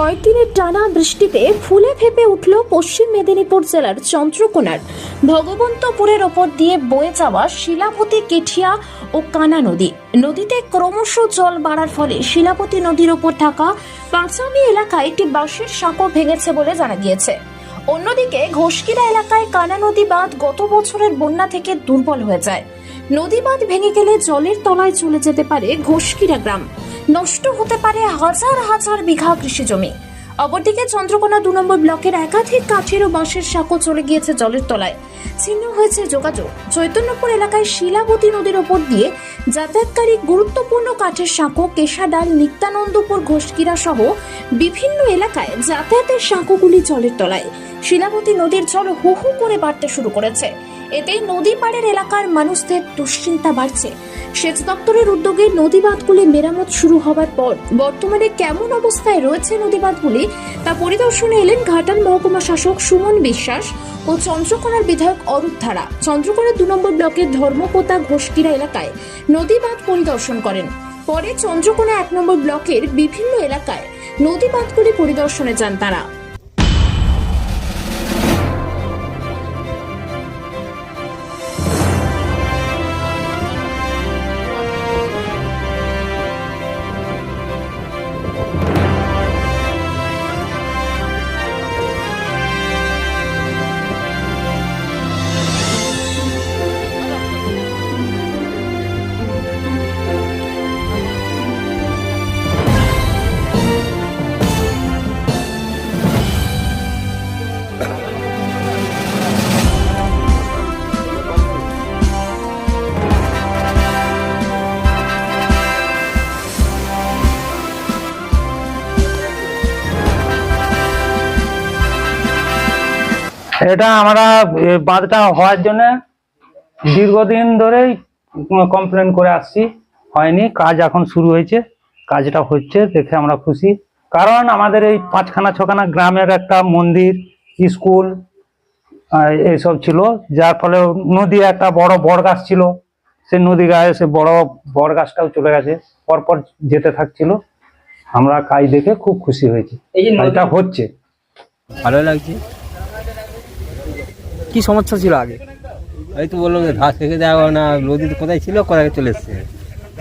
কয়েকদিনের টানা বৃষ্টিতে ফুলে ফেপে উঠল পশ্চিম মেদিনীপুর জেলার চন্দ্রকোনার। ভগবন্তপুরের ওপর দিয়ে বয়ে যাওয়া শিলাপতি কেঠিয়া ও কানা নদী। নদীতে ক্রমশ জল বাড়ার ফলে শিলাপতি নদীর ওপর থাকা পাঁচামি এলাকায় একটি বাঁশের সাঁকো ভেঙেছে বলে জানা গিয়েছে। অন্যদিকে ঘোষকিরা এলাকায় কানা নদী বাঁধ গত বছরের বন্যা থেকে দুর্বল হয়ে যায়। নদী বাঁধ ভেঙে গেলে জলের তলায় চলে যেতে পারে ঘোষকিরা গ্রাম। নষ্ট হতে পারে হাজার হাজার বিঘা কৃষি জমি। অপরদিকে চন্দ্রকোনা দু নম্বর ব্লকের একাধিক কাঠের ও বাঁশের সাঁকো চলে গিয়েছে জলের তলায়। ছিন্ন হয়েছে যোগাযোগ। চৈতন্যপুর এলাকায় শিলাবতী নদীর ওপর দিয়ে যাতায়াতকারী গুরুত্বপূর্ণ কাঠের সাঁকো, কেশাডাল, নিত্যানন্দপুর ঘোষকিরা সহ বিভিন্ন এলাকায় যাতায়াতের সাঁকোগুলি জলের তলায়। শিলাবতী নদীর জল হু হু করে বাড়তে শুরু করেছে। এতে নদী পাড়ের এলাকার মানুষদের দুশ্চিন্তা বাড়ছে। সেচ দপ্তরের উদ্যোগে নদী বাঁধগুলি মেরামত শুরু হবার পর বর্তমানে কেমন অবস্থায় রয়েছে নদী বাঁধগুলি তা পরিদর্শনে এলেন ঘাটাল মহকুমা শাসক সুমন বিশ্বাস ও চন্দ্রকোনার বিধায়ক অরূপ ধারা। চন্দ্রকোনা দু নম্বর ব্লকের ধর্মপোতা ঘোষকিরা এলাকায় নদী বাঁধ পরিদর্শন করেন। পরে চন্দ্রকোনা এক নম্বর ব্লকের বিভিন্ন এলাকায় নদী বাঁধগুলি পরিদর্শনে যান তারা। এটা আমরা বাঁধটা হওয়ার জন্য দীর্ঘদিন ধরেই কমপ্লেন করে আসছি। হয়নি কাজ এখন শুরু হয়েছে। কাজটা হচ্ছে দেখে আমরা খুশি। কারণ আমাদের এই পাঁচখানা ছখানা গ্রামের একটা মন্দির স্কুল এইসব ছিল। যার ফলে নদী একটা বড় বট গাছ ছিল। সে নদী গায়ে সে বড় বট গাছটাও চলে গেছে। পরপর যেতে থাকছিল। আমরা কাজ দেখে খুব খুশি হয়েছি। নদী- হচ্ছে। ভালো লাগছে? কি সমস্যা ছিল আগে? এই তো বললাম যে ঘাস থেকে যাওয়া না নদী তো কোথায় ছিল কোথায় চলে এসছে।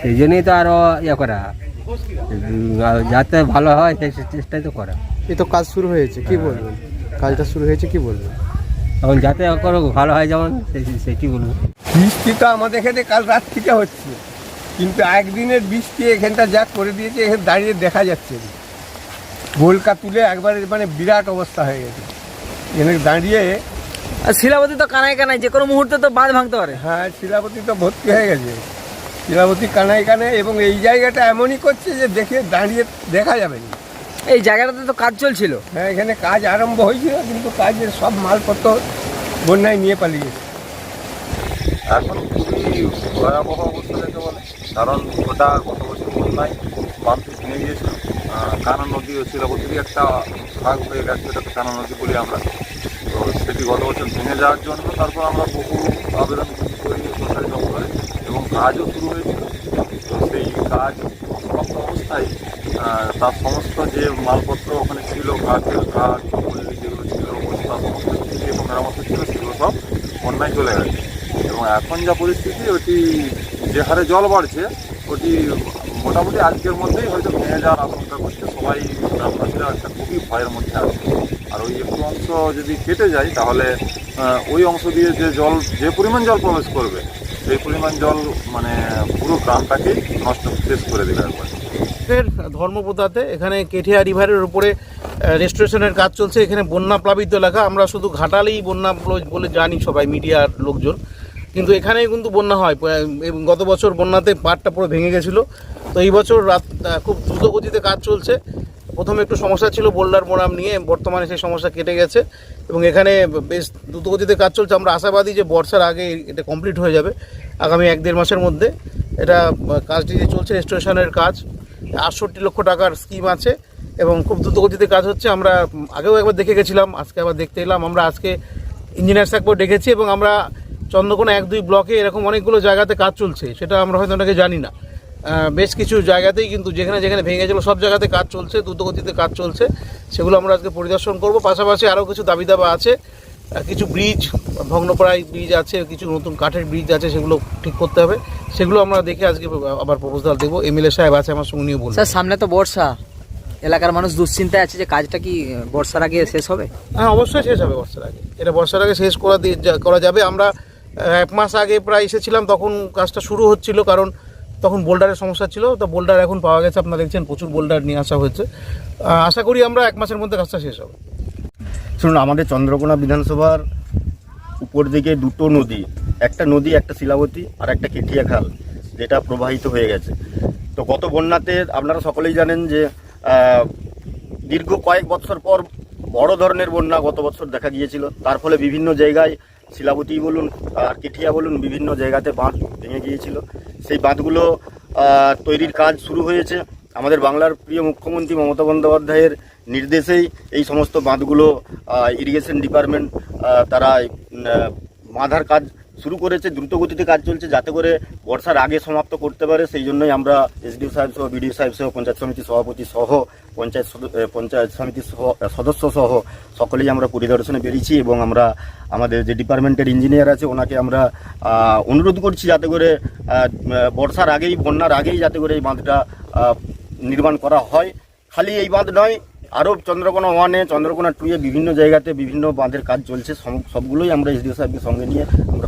সেই জন্যই তো আরও ইয়ে করা। যাতে ভালো হয় সেই চেষ্টাই তো করা। এই তো কাজ শুরু হয়েছে কি বলবেন কাজটা শুরু হয়েছে কি বলবেন এখন যাতে করো ভালো হয় যেমন সেই- সেটি বলব। বৃষ্টি তো আমাদের এখানে কাল রাত থেকে হচ্ছে। কিন্তু একদিনের বৃষ্টি এখানটা যা করে দিয়েছে এখানে দাঁড়িয়ে দেখা যাচ্ছে। গোলকা তুলে একবারে মানে বিরাট অবস্থা হয়ে গেছে। এখানে দাঁড়িয়ে আর শিলাবতী তো কানায় কানায় যে কোনো মুহূর্তে তো বাঁধ ভাঙতে পারে। হ্যাঁ শিলাবতী তো ভর্তি হয়ে গেছে। শিলাবতী কানায় কানে এবং এই জায়গাটা এমনই করছে যে দেখে দাঁড়িয়ে দেখা যাবে না। এই জায়গাটাতে তো কাজ চলছিল। হ্যাঁ এখানে কাজ আরম্ভ হয়েছিল কিন্তু কাজের সব মালপত্র বন্যায় নিয়ে পালিয়ে গেছে। এখন খুবই ভয়াবহ অবস্থা যাকে বলে কারণ ওটা গত বছর বন্যায় বাঁধটি ভেঙে গিয়েছিল। কানা নদী ও শিলাবতীরই একটা ভাগ হয়ে গেছে ওটাকে কানা নদী বলি আমরা। তো সেটি গত বছর ভেঙে যাওয়ার জন্য তারপর আমরা বহু আবেদন করি সরকারি দপ্তরে এবং কাজও শুরু হয়েছিল। তো সেই কাজ অবস্থায় তার সমস্ত যে মালপত্র ওখানে ছিল কাঠের কাঠ পল্লী যেগুলো ছিল, বস্তা সমস্ত কিছু যে মেরামত ছিল, সেগুলো সব বন্যায় চলে গেছে। এবং এখন যা পরিস্থিতি, ওটি যে হারে জল বাড়ছে, ওটি মোটামুটি আজকের মধ্যেই হয়তো ভেঙে যাওয়ার আশঙ্কা করছে, সবাই গ্রামবাসীরা একটা খুবই ভয়ের মধ্যে আছে। আর ওই একটু অংশ যদি কেটে যায়, তাহলে ওই অংশ দিয়ে যে জল, যে পরিমাণ জল প্রবেশ করবে, সেই পরিমাণ জল মানে পুরো গ্রামটাকেই নষ্ট, শেষ করে দেবে একবার। ধর্মপোতাতে এখানে কেঠিয়া রিভারের উপরে রেস্টোরেশনের কাজ চলছে। এখানে বন্যা প্লাবিত এলাকা। আমরা শুধু ঘাটালেই বন্যা বলে জানি সবাই, মিডিয়ার লোকজন। কিন্তু এখানেই কিন্তু বন্যা হয়। গত বছর বন্যাতে পাড়টা পুরো ভেঙে গেছিল। তো এই বছর রাত খুব দ্রুত গতিতে কাজ চলছে। প্রথমে একটু সমস্যা ছিল বোল্ডার মোরাম নিয়ে, বর্তমানে সেই সমস্যা কেটে গেছে। এবং এখানে বেশ দ্রুত গতিতে কাজ চলছে। আমরা আশাবাদী যে বর্ষার আগে এটা কমপ্লিট হয়ে যাবে আগামী এক দেড় মাসের মধ্যে। এটা কাজটি যে চলছে, রেস্টোরেশনের কাজ। আটষট্টি লক্ষ টাকার স্কিম আছে এবং খুব দ্রুত গতিতে কাজ হচ্ছে। আমরা আগেও একবার দেখে গেছিলাম, আজকে আবার দেখতে এলাম। আমরা আজকে ইঞ্জিনিয়ার সাহেবকেও ডেকেছি এবং আমরা চন্দ্রকোনা এক দুই ব্লকে এরকম অনেকগুলো জায়গাতে কাজ চলছে সেটা আমরা হয়তো অনেকে জানি না। বেশ কিছু জায়গাতেই কিন্তু যেখানে যেখানে ভেঙেছিল সব জায়গাতে কাজ চলছে দ্রুতগতিতে কাজ চলছে। সেগুলো আমরা আজকে পরিদর্শন করব। পাশাপাশি আরও কিছু দাবি দাবা আছে কিছু ব্রিজ ভগ্নপ্রায় ব্রিজ আছে কিছু নতুন কাঠের ব্রিজ আছে সেগুলো ঠিক করতে হবে। সেগুলো আমরা দেখে আজকে আবার প্রপোজাল দেবো। এমএলএ সাহেব আছে আমার সঙ্গে নিয়ে বলব স্যার সামনে তো বর্ষা। এলাকার মানুষ দুশ্চিন্তায় আছে যে কাজটা কি বর্ষার আগে শেষ হবে? হ্যাঁ অবশ্যই শেষ হবে বর্ষার আগে। এটা বর্ষার আগে শেষ করা দিয়ে করা যাবে। আমরা এক মাস আগে প্রায় এসেছিলাম, তখন কাজটা শুরু হচ্ছিল কারণ তখন বোল্ডারের সমস্যা ছিল, তো বোল্ডার এখন পাওয়া গেছে, আপনারা দেখছেন প্রচুর বোল্ডার নিয়ে আসা হয়েছে। আশা করি আমরা এক মাসের মধ্যে কাজটা শেষ হবে। শুনুন, আমাদের চন্দ্রকোনা বিধানসভার উপর দিকে দুটো নদী, একটা নদী, একটা শিলাবতী আর একটা কেঠিয়া খাল, যেটা প্রবাহিত হয়ে গেছে। তো গত বন্যাতে আপনারা সকলেই জানেন যে দীর্ঘ কয়েক বছর পর বড় ধরনের বন্যা গত বছর দেখা গিয়েছিল। তার ফলে বিভিন্ন জায়গায় শিলাবতী বলুন আর কেঠিয়া বলুন, বিভিন্ন জায়গাতে বাঁধ ভেঙে গিয়েছিল। সেই বাঁধগুলো তৈরির কাজ শুরু হয়েছে। আমাদের বাংলার প্রিয় মুখ্যমন্ত্রী মমতা বন্দ্যোপাধ্যায়ের নির্দেশেই এই সমস্ত বাঁধগুলো ইরিগেশন ডিপার্টমেন্ট তারা বাঁধার কাজ শুরু করেছে, দ্রুত গতিতে কাজ চলছে যাতে করে বর্ষার আগে সমাপ্ত করতে পারে। সেই জন্যই আমরা এসডিও সাহেব সহ বিডিও সাহেব সহ, পঞ্চায়েত সমিতি সভাপতি সহ, পঞ্চায়েত পঞ্চায়েত সমিতির সদস্য সহ সকলেই আমরা পরিদর্শনে বেরিয়েছি এবং আমরা আমাদের যে ডিপার্টমেন্টের ইঞ্জিনিয়ার আছে ওনাকে আমরা অনুরোধ করছি যাতে করে বর্ষার আগেই, বন্যার আগেই যাতে করে এই বাঁধটা নির্মাণ করা হয়। খালি এই বাঁধ নয় আরও চন্দ্রকোনা ওয়ানে চন্দ্রকোনা টুয়ে বিভিন্ন জায়গাতে বিভিন্ন বাঁধের কাজ চলছে সব- সবগুলোই আমরা এসডিও সাহেবকে সঙ্গে নিয়ে আমরা